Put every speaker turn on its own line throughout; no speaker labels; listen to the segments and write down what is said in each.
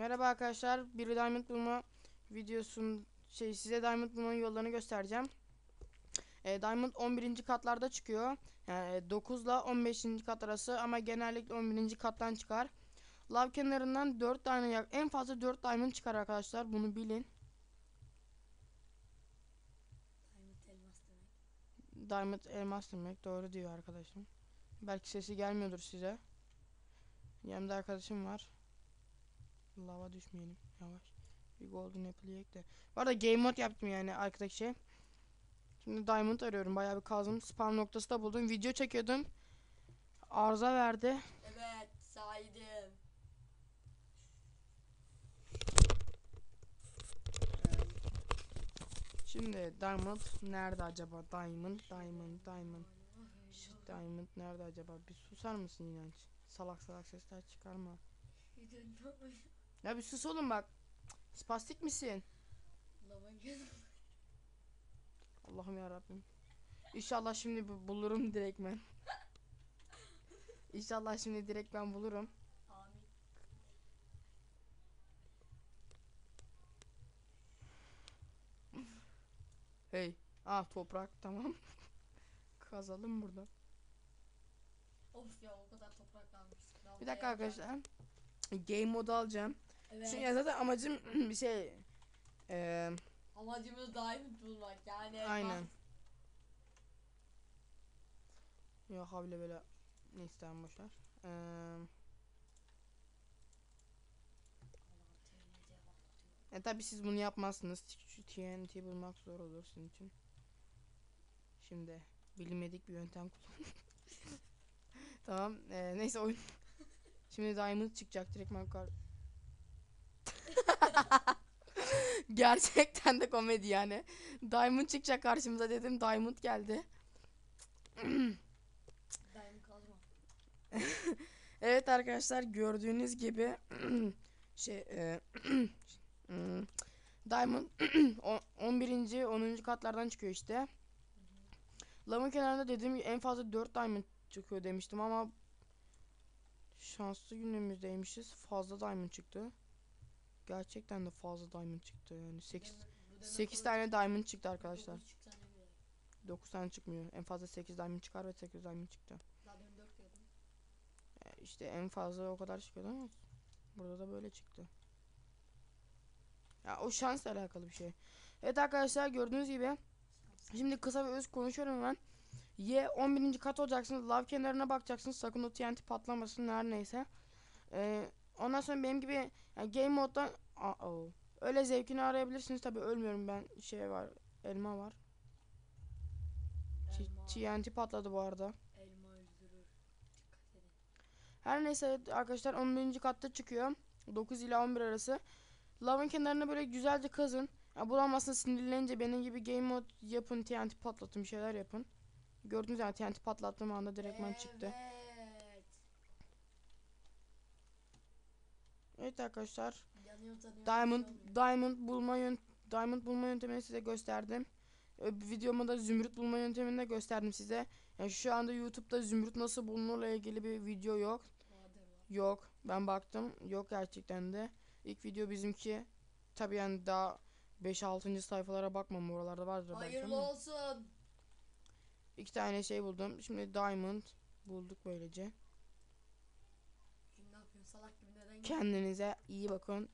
Merhaba arkadaşlar. Bir diamond bulma videosun şey size diamond bulmanın yollarını göstereceğim. E, diamond 11. katlarda çıkıyor. Yani 9 ile 15. kat arası ama genellikle 11. kattan çıkar. Lav kenarından 4 tane en fazla 4 diamond çıkar arkadaşlar. Bunu bilin.
Diamond elmas demek.
Diamond elmas demek doğru diyor arkadaşım. Belki sesi gelmiyordur size. Yanımda arkadaşım var. Lava düşmeyelim yavaş. Bir golden apple yiyek de. Bu arada game mode yaptım yani arkadaki şey. Şimdi diamond arıyorum. Bayağı bir kazdım. Spawn noktası da buldum. Video çekiyordum. Arıza verdi.
Evet saydım.
Şimdi diamond nerede acaba? Diamond, diamond, diamond. Shit, diamond nerede acaba? Bir susar mısın inanç? Salak salak sesler çıkarma. Ya bir sus oğlum bak. Spastik misin? Allah'ım ya Rabbim. İnşallah şimdi bu- bulurum direkt ben. İnşallah şimdi direkt ben bulurum.
Amin.
Hey. Ah toprak tamam. Kazalım burada.
Of ya o kadar toprak kalmış.
Bir dakika arkadaşlar. Game modu alacağım.
Evet.
Çünkü zaten amacım bir şey. Eee
Amacımız diamond bulmak yani.
aynen. Ya havle böyle. Neyse tamam boşver.
Patlatıyor.
E tabi siz bunu yapmazsınız. Şu TNT bulmak zor olur sizin için. Şimdi bilinmedik bir yöntem kullan. tamam. e, neyse oyun. Şimdi Diamond çıkacak direkt kar. Gerçekten de komedi yani. Diamond çıkacak karşımıza dedim. Diamond geldi.
Diamond kazma.
Evet arkadaşlar gördüğünüz gibi şey e, hmm, Diamond on- 11. 10. katlardan çıkıyor işte. Lavın kenarında dediğim gibi en fazla 4 Diamond çıkıyor demiştim ama şanslı günümüzdeymişiz. Fazla Diamond çıktı. Gerçekten de fazla Diamond çıktı yani 8
Demir- bu demir
8
kılıç-
tane Diamond çıktı arkadaşlar.
dokuz çıksa ne güzel.
9 tane çıkmıyor. En fazla 8 Diamond çıkar ve 8 Diamond çıktı.
Daha ben 4 diyordum.
E, İşte en fazla o kadar çıkıyordu ama burada da böyle çıktı. Ya o şansla alakalı bir şey. Evet arkadaşlar gördüğünüz gibi şimdi kısa ve öz konuşuyorum hemen. Y 11. kat olacaksınız. Lav kenarına bakacaksınız. Sakın o TNT patlamasın her neyse. Ee, ondan sonra benim gibi yani game moddan Aa, o. öyle zevkini arayabilirsiniz. Tabi ölmüyorum ben. Şey var. Elma var.
Elma,
TNT patladı bu arada.
elma öldürür.
Her neyse arkadaşlar 11. katta çıkıyor. 9 ile 11 arası. Lavın kenarına böyle güzelce kazın. Ya bulamazsın sinirlenince benim gibi game mod yapın TNT patlatın bir şeyler yapın. Gördünüz yani TNT patlattığım anda direktman çıktı.
Evet.
Evet arkadaşlar
Yanıyor tanıyor.
Diamond. Diamond bulma yön Diamond bulma yöntemini size gösterdim. Videomda da zümrüt bulma yöntemini de gösterdim size. Yani şu anda YouTube'da zümrüt nasıl bulunurla ilgili bir video yok. Yok. Ben baktım. Yok gerçekten de. İlk video bizimki. Tabii yani daha 5-6. sayfalara bakmam. Oralarda vardır belki
Hayırlı olsun.
İki tane şey buldum. Şimdi diamond bulduk böylece.
Salak gibi neden?
Kendinize iyi bakın.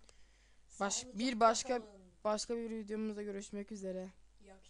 baş- bir başka-. Başka bir videomuzda görüşmek üzere.